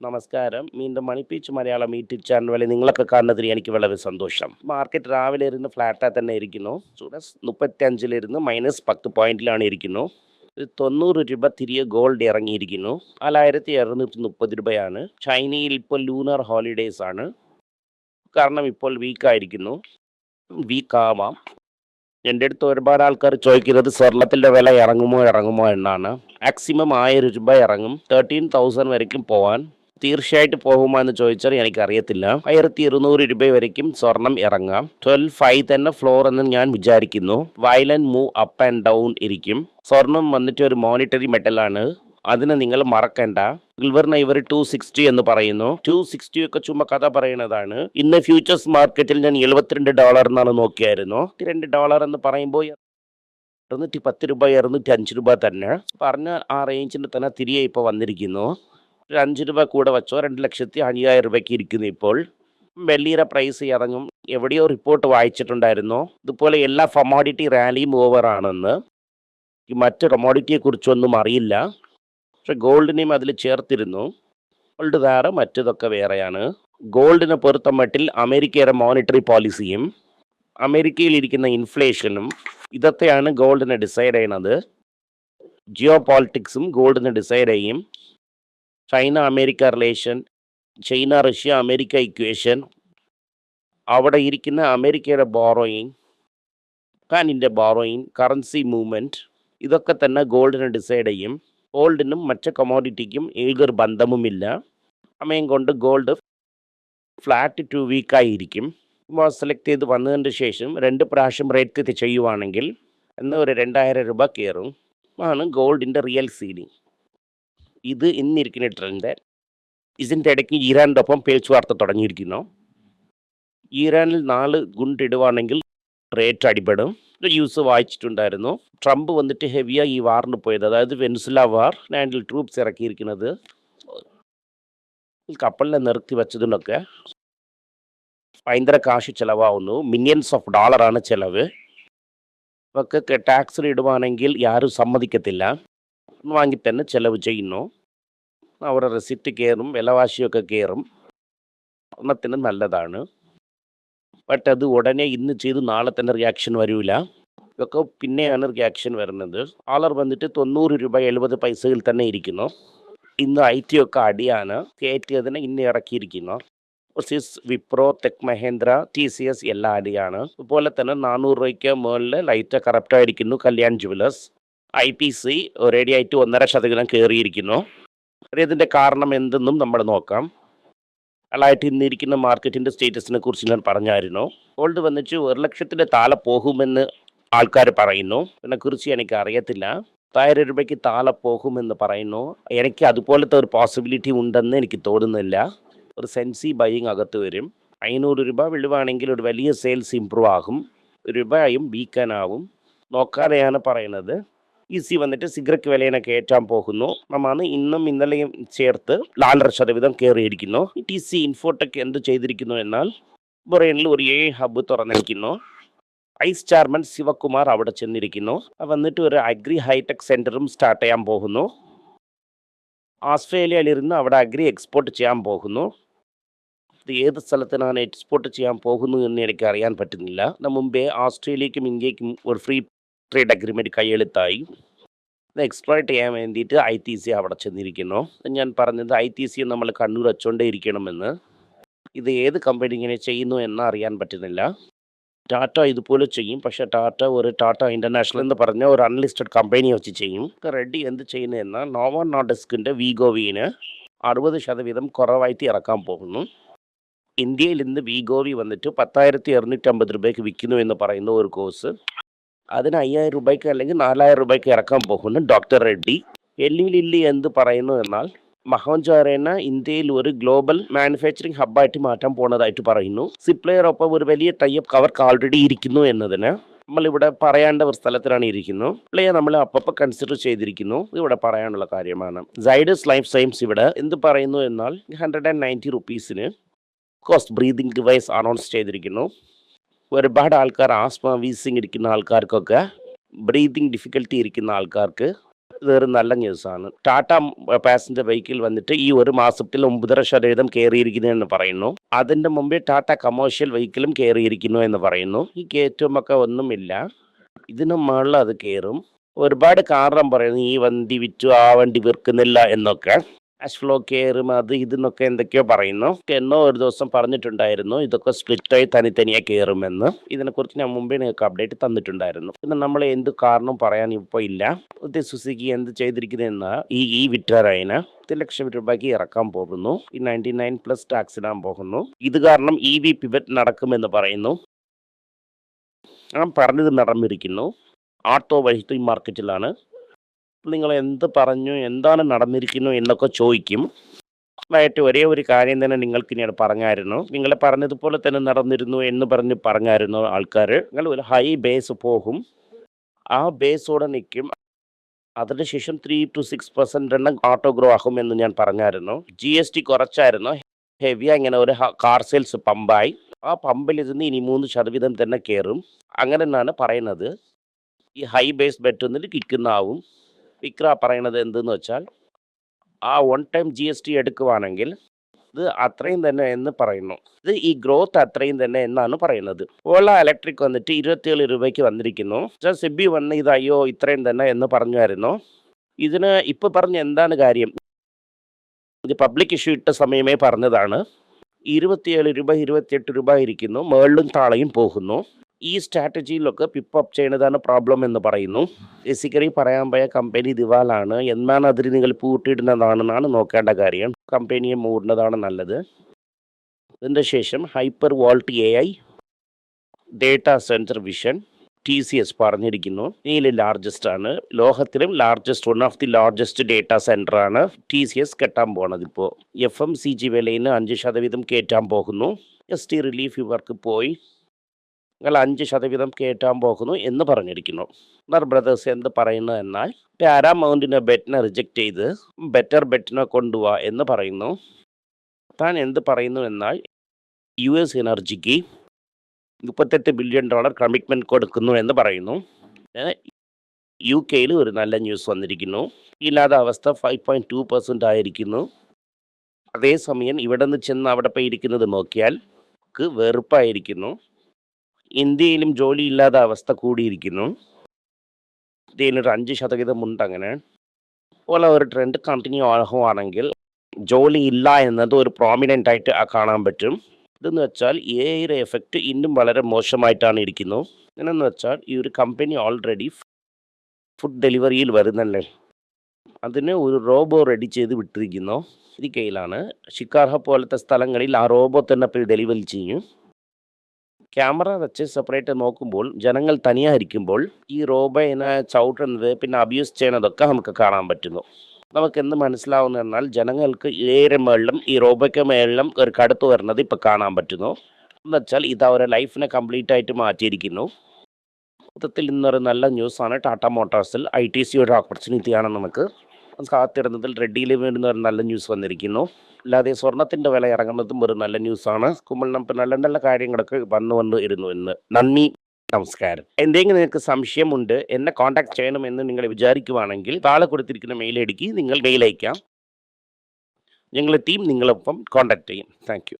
നമസ്കാരം. വീണ്ടും മണിപ്പീച്ച് Malayalam YouTube channel വഴി നിങ്ങളൊക്കെ കാണുന്നതിൽ എനിക്ക് വളരെ സന്തോഷം. മാർക്കറ്റ് രാവിലെ ഇരുന്ന് ഫ്ലാറ്റായി തന്നെ ഇരിക്കുന്നു. സൂറസ് മുപ്പത്തി അഞ്ചിലിരുന്ന് മൈനസ് പത്ത് പോയിന്റിലാണ് ഇരിക്കുന്നു. ഒരു തൊണ്ണൂറ് രൂപ തിരികെ ഗോൾഡ് ഇറങ്ങിയിരിക്കുന്നു. നാലായിരത്തി അറുന്നൂറ്റി മുപ്പത് രൂപയാണ്. ചൈനയിൽ ഇപ്പോൾ ലൂണർ ഹോളിഡേയ്സ് ആണ്. കാരണം ഇപ്പോൾ വീക്കായിരിക്കുന്നു വീക്ക് ആവാം. എന്റെ അടുത്ത് ഒരുപാട് ആൾക്കാർ ചോദിക്കുന്നത് സ്വർണത്തിന്റെ വില ഇറങ്ങുമോ ഇറങ്ങുമോ എന്നാണ്. മാക്സിമം ആയിരം രൂപ ഇറങ്ങും. തേർട്ടീൻ തൗസൻഡ് വരയ്ക്കും പോവാൻ. തീർച്ചയായിട്ടും പോകുമോ എന്ന് ചോദിച്ചാൽ എനിക്കറിയത്തില്ല. ആയിരത്തി ഇരുന്നൂറ് രൂപ വരയ്ക്കും സ്വർണം ഇറങ്ങാം. ട്വൽവ് ഫൈവ് തന്നെ ഫ്ലോർ എന്ന് ഞാൻ വിചാരിക്കുന്നു. വയലൻ മൂവ് അപ്പ് ആൻഡ് ഡൗൺ ഇരിക്കും. സ്വർണം വന്നിട്ട് ഒരു മോണിറ്ററി മെറ്റലാണ് അതിനെ നിങ്ങൾ മറക്കണ്ട. സിൽവറിന് ഇവർ ടു സിക്സ്റ്റി എന്ന് പറയുന്നു. ടു സിക്സ്റ്റി ഒക്കെ ചുമ്മാ കഥ പറയുന്നതാണ് ഇന്ന് ഫ്യൂച്ചേഴ്സ് മാർക്കറ്റിൽ ഞാൻ എഴുപത്തിരണ്ട് ഡോളർ എന്നാണ് നോക്കിയായിരുന്നു. രണ്ട് ഡോളർ എന്ന് പറയുമ്പോൾ ഇരുന്നൂറ്റി പത്ത് രൂപ ഇരുന്നൂറ്റി അഞ്ച് രൂപ തന്നെ. പറഞ്ഞ ആ റേഞ്ചിന് തന്നെ തിരികെ ഇപ്പോൾ വന്നിരിക്കുന്നു. ഒരു അഞ്ച് രൂപ കൂടെ വെച്ചോ രണ്ട് ലക്ഷത്തി അഞ്ചായിരം രൂപയ്ക്ക് ഇരിക്കുന്നു ഇപ്പോൾ. വെള്ളിയുടെ പ്രൈസ് ഇറങ്ങും. എവിടെയോ റിപ്പോർട്ട് വായിച്ചിട്ടുണ്ടായിരുന്നു. ഇതുപോലെ എല്ലാ കമോഡിറ്റി റാലിയും ഓവറാണെന്ന് മറ്റ് കമോഡിറ്റിയെ കുറിച്ചൊന്നും അറിയില്ല. പക്ഷെ ഗോൾഡിനെയും അതിൽ ചേർത്തിരുന്നു. ഗോൾഡ് വേറെ മറ്റതൊക്കെ വേറെയാണ്. ഗോൾഡിനെ പൊറുത്ത മട്ടിൽ അമേരിക്കയുടെ മോണിറ്ററി പോളിസിയും അമേരിക്കയിൽ ഇരിക്കുന്ന ഇൻഫ്ലേഷനും ഇതൊക്കെയാണ് ഗോൾഡിനെ ഡിസൈഡ് ചെയ്യുന്നത് ജിയോ പോളിറ്റിക്സും ഗോൾഡിനെ ഡിസൈഡ് ചെയ്യും. China America relation China Russia America equation അവിടെ ഇരിക്കുന്ന അമേരിക്കയുടെ ബോറോയിങ് കാനിന്റെ ബോറോയിങ് കറൻസി മൂവ്മെന്റ് ഇതൊക്കെ തന്നെ ഗോൾഡിനെ ഡിസൈഡ് ചെയ്യും. ഗോൾഡിനും മറ്റ് കമോഡിറ്റിക്കും ഏതൊരു ബന്ധവുമില്ല. സമയം കൊണ്ട് ഗോൾഡ് ഫ്ലാറ്റ് ടു വീക്കായിരിക്കും സെലക്ട് ചെയ്ത് വന്നതിന് ശേഷം രണ്ട് പ്രാവശ്യം റേറ്റ് ചെയ്യുവാണെങ്കിൽ എന്നാൽ ഒരു രണ്ടായിരം രൂപ കയറും. ആണ് ഗോൾഡിന്റെ റിയൽ സീലിംഗ് ഇത് ഇന്നിരിക്കുന്ന ട്രെൻഡ് ഇതിന്റെ ഇടയ്ക്ക് ഇറാന്റെ ഒപ്പം പേച്ചുവാർത്ത തുടങ്ങിയിരിക്കുന്നു. ഇറാനിൽ നാല് ഗുണ്ടിടുവാണെങ്കിൽ റേറ്റ് അടിപെടും. ഒരു ന്യൂസ് വായിച്ചിട്ടുണ്ടായിരുന്നു. ട്രംപ് വന്നിട്ട് ഹെവിയായി ഈ വാറിന് പോയത്. അതായത് വെൻസുല വാർ ലാൻഡിൽ ട്രൂപ്സ് ഇറക്കിയിരിക്കുന്നത്. കപ്പലിനെ നിർത്തി വെച്ചതിനൊക്കെ ഭയങ്കര കാശ് ചിലവാകുന്നു മില്യൻസ് ഓഫ് ഡോളറാണ് ചിലവ്. ഇവർക്ക് ടാക്സ് ഇടുവാണെങ്കിൽ ആരും സമ്മതിക്കത്തില്ല. വാങ്ങി തന്നെ ചിലവ് ചെയ്യുന്നു. അവരുടെ റെസിപ്റ്റ് കയറും വിലവാശിയൊക്കെ കയറും ഒന്നത്തിന് നല്ലതാണ്. ബട്ട് അത് ഉടനെ ഇന്ന് ചെയ്ത് നാളെ തന്നെ റിയാക്ഷൻ വരില്ല ഇതൊക്കെ പിന്നെയാണ് റിയാക്ഷൻ വരുന്നത്. ഡോളർ വന്നിട്ട് തൊണ്ണൂറ് രൂപ എഴുപത് പൈസയിൽ തന്നെ ഇരിക്കുന്നു. ഇന്ന് ഐ ടി ഒക്കെ അടിയാണ്. കയറ്റിയതിനെ ഇന്ന് ഇറക്കിയിരിക്കുന്നു. സിസ് Wipro Tech Mahindra T C S എല്ലാം അടിയാണ്. അതുപോലെ തന്നെ നാനൂറ് രൂപയ്ക്ക് മുകളിൽ light കറപ്റ്റായിരിക്കുന്നു Kalyan Jewellers I P C ready ആയിട്ട് ഒന്നര ശതമാനം കയറിയിരിക്കുന്നു. ഇതിന്റെ കാരണം എന്തെന്നും നമ്മൾ നോക്കാം. അല്ലായിട്ട് ഇന്നിരിക്കുന്ന മാർക്കറ്റിന്റെ സ്റ്റേറ്റസിനെ കുറിച്ച് ഞാൻ പറഞ്ഞായിരുന്നു. ഗോൾഡ് വന്നിട്ട് ഒരു ലക്ഷത്തിന്റെ താഴെ പോകുമെന്ന് ആൾക്കാർ പറയുന്നു. ഇതിനെക്കുറിച്ച് എനിക്ക് അറിയത്തില്ല. പത്തായിരം രൂപയ്ക്ക് താഴെ പോകുമെന്ന് പറയുന്നു. എനിക്ക് അതുപോലത്തെ ഒരു പോസിബിലിറ്റി ഉണ്ടെന്ന് എനിക്ക് തോന്നുന്നില്ല. ഒരു സെൻസി ബൈയിങ് അകത്ത് വരും. അഞ്ഞൂറ് രൂപ വിഴുവാണെങ്കിൽ ഒരു വലിയ സെയിൽസ് ഇമ്പ്രൂവ് ആകും. രൂപയും വീക്കാനാവും നോക്കാതെയാണ് പറയുന്നത്. ഈസി വന്നിട്ട് സിഗരറ്റ് വിലയിനെ കയറ്റാൻ പോകുന്നു. നമ്മാണ് ഇന്നും ഇന്നലെയും ചേർത്ത് നാലര ശതവീതം കയറിയിരിക്കുന്നു. ടി സി ഇൻഫോടെക് എന്ത് ചെയ്തിരിക്കുന്നു എന്നാൽ ബൊറേനിൽ ഒരു ഏ ഹബ്ബ് തുറന്നിരിക്കുന്നു. വൈസ് ചെയർമാൻ ശിവകുമാർ അവിടെ ചെന്നിരിക്കുന്നു. വന്നിട്ട് ഒരു അഗ്രി ഹൈടെക് സെന്ററും സ്റ്റാർട്ട് ചെയ്യാൻ പോകുന്നു. ഓസ്ട്രേലിയയിലിരുന്ന് അവിടെ അഗ്രി എക്സ്പോർട്ട് ചെയ്യാൻ പോകുന്നു. ഇത് ഏത് സ്ഥലത്തിനാണ് എക്സ്പോർട്ട് ചെയ്യാൻ പോകുന്നു എന്ന് എനിക്ക് അറിയാൻ പറ്റുന്നില്ല മുമ്പേ ഓസ്ട്രേലിയക്കും ഇന്ത്യക്കും ഒരു ഫ്രീ ട്രേഡ് അഗ്രിമെന്റ് കയ്യെഴുത്തായി ഇത് എക്സ്പ്ലോയിറ്റ് ചെയ്യാൻ വേണ്ടിയിട്ട് ഐ ടി സി അവിടെ ചെന്നിരിക്കുന്നു. ഞാൻ പറഞ്ഞത് ഐ ടി സി നമ്മൾ കണ്ണൂർ വെച്ചോണ്ടേ ഇരിക്കണമെന്ന്. ഇത് ഏത് കമ്പനി ഇങ്ങനെ ചെയ്യുന്നു എന്ന് അറിയാൻ പറ്റുന്നില്ല. ടാറ്റ ഇതുപോലെ ചെയ്യും. പക്ഷേ ടാറ്റ ഒരു ടാറ്റ ഇന്റർനാഷണൽ എന്ന് പറഞ്ഞ ഒരു അൺലിസ്റ്റഡ് കമ്പനി വെച്ച് ചെയ്യും. റെഡി എന്ത് ചെയ്യുന്നു എന്നാൽ നോവോ നോഡസ്കിന്റെ വീഗോവിന് അറുപത് ശതവീതം കുറവായിട്ട് ഇറക്കാൻ പോകുന്നു. ഇന്ത്യയിൽ ഇന്ന് വീഗോവി വന്നിട്ട് പത്തായിരത്തി അറുന്നൂറ്റമ്പത് രൂപയ്ക്ക് വിൽക്കുന്നു എന്ന് പറയുന്ന ഒരു കോഴ്സ് അതിന് അയ്യായിരം രൂപയ്ക്ക് അല്ലെങ്കിൽ നാലായിരം രൂപയ്ക്ക് ഇറക്കാൻ പോകുന്നു ഡോക്ടർ റെഡ്ഡി. എല്ലി ലില്ലി എന്ത് പറയുന്നു എന്നാൽ മഹോഞ്ചാരേന ഇന്ത്യയിൽ ഒരു ഗ്ലോബൽ മാനുഫാക്ചറിംഗ് ഹബ്ബായിട്ട് മാറ്റാൻ പോണതായിട്ട് പറയുന്നു. സിപ്ലയർ ഒപ്പം ഒരു വലിയ ടൈപ്പ് അവർക്ക് ആൾറെഡി ഇരിക്കുന്നു എന്നതിന് നമ്മളിവിടെ പറയേണ്ട ഒരു സ്ഥലത്തിലാണ് ഇരിക്കുന്നു. പ്ലേ നമ്മൾ അപ്പപ്പോൾ കൺസിഡർ ചെയ്തിരിക്കുന്നു. ഇവിടെ പറയാനുള്ള കാര്യമാണ്. സൈഡസ് ലൈഫ് സയൻസ് ഇവിടെ എന്ത് പറയുന്നു എന്നാൽ ഹൺഡ്രഡ് ആൻഡ് നയന്റി റുപ്പീസിന് കോസ്റ്റ് ബ്രീതിങ് ഡിവൈസ് അനൗൺസ് ചെയ്തിരിക്കുന്നു. ഒരുപാട് ആൾക്കാർ ആസ്മ വീസിങ് ഇരിക്കുന്ന ആൾക്കാർക്കൊക്കെ ബ്രീതിങ് ഡിഫിക്കൽട്ടി ഇരിക്കുന്ന ആൾക്കാർക്ക് ഇതൊരു നല്ല ന്യൂസാണ്. ടാറ്റ പാസഞ്ചർ വെഹിക്കിൾ വന്നിട്ട് ഈ ഒരു മാസത്തിൽ ഒമ്പതര ശതവീതം കയറിയിരിക്കുന്നതെന്ന് പറയുന്നു. അതിന്റെ മുമ്പേ ടാറ്റ കമേഴ്ഷ്യൽ വെഹിക്കിളും കയറിയിരിക്കുന്നു എന്ന് പറയുന്നു. ഈ കയറ്റമൊക്കെ ഒന്നുമില്ല. ഇതിനു മുകളിൽ അത് കയറും. ഒരുപാട് കാരണം പറയുന്നു. ഈ വണ്ടി വിറ്റു ആ വണ്ടി വിൽക്കുന്നില്ല എന്നൊക്കെ. ക്യാഷ് ഫ്ലോ കയറും അത് ഇതെന്നൊക്കെ എന്തൊക്കെയോ പറയുന്നു. എന്നോ ഒരു ദിവസം പറഞ്ഞിട്ടുണ്ടായിരുന്നു ഇതൊക്കെ സ്പ്ലിറ്റായി തനി തനിയെ കയറുമെന്ന് ഇതിനെക്കുറിച്ച് ഞാൻ മുമ്പേ നിങ്ങൾക്ക് അപ്ഡേറ്റ് തന്നിട്ടുണ്ടായിരുന്നു. പിന്നെ നമ്മൾ എന്ത് കാരണം പറയാൻ ഇപ്പോൾ ഇല്ല. സുസുക്കി എന്ത് ചെയ്തിരിക്കുന്നതെന്ന ഈ ഈ വിറ്റാറായന പത്ത് ലക്ഷം രൂപയ്ക്ക് ഇറക്കാൻ പോകുന്നു. ഈ നയന്റി നയൻ പ്ലസ് ടാക്സ് ഇടാൻ പോകുന്നു. ഇത് കാരണം ഇ വി പിവറ്റ് നടക്കുമെന്ന് പറയുന്നു. ഞാൻ പറഞ്ഞത് നടന്നിരിക്കുന്നു. ആട്ടോ വൈദ്യുതി മാർക്കറ്റിലാണ് നിങ്ങൾ എന്ത് പറഞ്ഞു എന്താണ് നടന്നിരിക്കുന്നു എന്നൊക്കെ ചോദിക്കും. ആയിട്ട് ഒരേ ഒരു കാര്യം തന്നെ നിങ്ങൾക്ക് ഞാൻ പറഞ്ഞായിരുന്നു. നിങ്ങൾ പറഞ്ഞതുപോലെ തന്നെ നടന്നിരുന്നു എന്ന് പറഞ്ഞ് പറഞ്ഞായിരുന്നു ആൾക്കാർ. നിങ്ങൾ ഒരു ഹൈ ബേസ് പോകും. ആ ബേസോടെ നിൽക്കും. അതിനുശേഷം ത്രീ ടു സിക്സ് പെർസെന്റ് എണ്ണം ഓട്ടോ ഗ്രോ ആകും എന്ന് ഞാൻ പറഞ്ഞായിരുന്നു. ജി എസ് ടി കുറച്ചായിരുന്നു. ഹെവി അങ്ങനെ ഒരു കാർ സെയിൽസ് പമ്പായി ആ പമ്പിൽ ഇരുന്ന് ഇനി മൂന്ന് ശതവീതം തന്നെ കയറും. അങ്ങനെ തന്നെയാണ് പറയുന്നത്. ഈ ഹൈ ബേസ് ബെറ്റൊന്നിൽ കിക്കുന്നാവും വിക്ര പറയണത് എന്തെന്ന് വെച്ചാൽ ആ one time G S T എടുക്കുവാണെങ്കിൽ ഇത് അത്രയും തന്നെ എന്ന് പറയുന്നു. ഇത് ഈ ഗ്രോത്ത് അത്രയും തന്നെ എന്നാണ് പറയുന്നത്. ഓല ഇലക്ട്രിക് വന്നിട്ട് ഇരുപത്തിയേഴ് രൂപയ്ക്ക് വന്നിരിക്കുന്നു. സിബി വന്ന് ഇത് അയ്യോ ഇത്രയും തന്നെ എന്ന് പറഞ്ഞായിരുന്നു ഇതിന് ഇപ്പൊ പറഞ്ഞ എന്താണ് കാര്യം? ഇത് പബ്ലിക് ഇഷ്യൂ ഇട്ട സമയമേ പറഞ്ഞതാണ്. ഇരുപത്തിയേഴ് രൂപ ഇരുപത്തിയെട്ട് രൂപ ഇരിക്കുന്നു. മേളിലും താളയും പോകുന്നു. ഈ സ്ട്രാറ്റജിയിലൊക്കെ പിപ്പപ്പ് ചെയ്യുന്നതാണ് പ്രോബ്ലം എന്ന് പറയുന്നു. ബേസിക്കലി പറയാൻ പോയ കമ്പനി ദിവാലാണ്. എന്നാണ് അതിൽ നിങ്ങൾ പൂട്ടിയിടുന്നതാണെന്നാണ് നോക്കേണ്ട കാര്യം. കമ്പനിയെ മൂടുന്നതാണ് നല്ലത്. അതിന്റെ ശേഷം hyper volt A I data centre vision T C S പറഞ്ഞിരിക്കുന്നു. ഇതിൽ ലാർജസ്റ്റ് ആണ്. ലോകത്തിലും largest one of the largest data centre ആണ്. ടി സി എസ് കെട്ടാൻ പോണത് ഇപ്പോൾ എഫ് എം സി ജി വിലയിൽ അഞ്ച് ശതവീതം കയറ്റാൻ പോകുന്നു. എസ് ടി റിലീഫ് ഇവർക്ക് പോയി. നിങ്ങൾ അഞ്ച് ശതവീതം കയറ്റാൻ പോകുന്നു എന്ന് പറഞ്ഞിരിക്കുന്നു. നർ ബ്രദേഴ്സ് എന്ത് പറയുന്നു എന്നാൽ പാരാമൗണ്ടിനെ ബെറ്റിനെ റിജക്റ്റ് ചെയ്ത് ബെറ്റർ ബെറ്റിനെ കൊണ്ടുപോവാ എന്ന് പറയുന്നു. താൻ എന്ത് പറയുന്നു എന്നാൽ യു എസ് എനർജിക്ക് മുപ്പത്തെട്ട് ബില്യൺ ഡോളർ കമ്മിറ്റ്മെന്റ് കൊടുക്കുന്നു എന്ന് പറയുന്നു. യു കെയിൽ ഒരു നല്ല ന്യൂസ് വന്നിരിക്കുന്നു. ഇല്ലാത്ത അവസ്ഥ ഫൈവ് പോയിന്റ് ടു പെർസെന്റ് ആയിരിക്കുന്നു. അതേസമയം ഇവിടെ നിന്ന് ചെന്ന് അവിടെ പോയി ഇരിക്കുന്നത് നോക്കിയാൽ വെറുപ്പായിരിക്കുന്നു. ഇന്ത്യയിലും ജോലിയില്ലാത്ത അവസ്ഥ കൂടിയിരിക്കുന്നു. ഇന്ത്യയിലൊരു അഞ്ച് ഉണ്ട് അങ്ങനെ. പോലെ ഒരു ട്രെൻഡ് കണ്ടിന്യൂ ആകുവാണെങ്കിൽ ജോലി ഇല്ല എന്നത് ഒരു പ്രോമിനന്റ് ആയിട്ട് കാണാൻ പറ്റും. ഇതെന്ന് വെച്ചാൽ എയുടെ എഫക്റ്റ് ഇന്നും വളരെ മോശമായിട്ടാണ് ഇരിക്കുന്നു. എന്നു വെച്ചാൽ ഈ ഒരു കമ്പനി ഓൾറെഡി ഫുഡ് ഡെലിവറിയിൽ വരുന്നല്ലേ? അതിന് ഒരു റോബോ റെഡി ചെയ്ത് വിട്ടിരിക്കുന്നു. ഇത് കയ്യിലാണ് ഷിക്കാർഹ പോലത്തെ സ്ഥലങ്ങളിൽ ആ റോബോ തന്നെ പോയി ഡെലിവറി ചെയ്യും. ക്യാമറ വെച്ച് സെപ്പറേറ്റ് നോക്കുമ്പോൾ ജനങ്ങൾ തനിയായിരിക്കുമ്പോൾ ഈ റോബോയിനെ ചവിട്ടുന്നത് പിന്നെ അബ്യൂസ് ചെയ്യുന്നതൊക്കെ നമുക്ക് കാണാൻ പറ്റുന്നു. നമുക്ക് എന്ത് മനസ്സിലാവുന്നു എന്നാൽ ജനങ്ങൾക്ക് ഏറെ മേളിലും ഈ റോബോയ്ക്ക് മേളിലും ഒരു കടുത്ത് വരുന്നത് ഇപ്പോൾ കാണാൻ പറ്റുന്നു. എന്ന് വെച്ചാൽ ഇത് അവരുടെ ലൈഫിനെ കംപ്ലീറ്റ് ആയിട്ട് മാറ്റിയിരിക്കുന്നു. മൊത്തത്തിൽ ഇന്നൊരു നല്ല ന്യൂസാണ് ടാറ്റ മോട്ടോഴ്സിൽ ഐ ടി സിയുടെ ഓപ്പർച്യൂണിറ്റിയാണ് നമുക്ക് കാത്തിരുന്നതിൽ റെഡിയിൽ വീണ്ടും ഒരു നല്ല ന്യൂസ് വന്നിരിക്കുന്നു. അല്ലാതെ സ്വർണത്തിന്റെ വില ഇറങ്ങുന്നതും ഒരു നല്ല ന്യൂസാണ് നമുക്ക് നല്ല നല്ല കാര്യങ്ങളൊക്കെ വന്നു വന്നു ഇരുന്നു എന്ന്. നന്ദി നമസ്കാരം. എന്തെങ്കിലും നിങ്ങൾക്ക് സംശയമുണ്ട് എന്നെ കോൺടാക്ട് ചെയ്യണമെന്ന് നിങ്ങൾ വിചാരിക്കുവാണെങ്കിൽ താഴെ കൊടുത്തിരിക്കുന്ന മെയിൽ ഐ നിങ്ങൾ മെയിൽ അയക്കാം ഞങ്ങളെ ടീം നിങ്ങളൊപ്പം കോൺടാക്ട് ചെയ്യും. താങ്ക്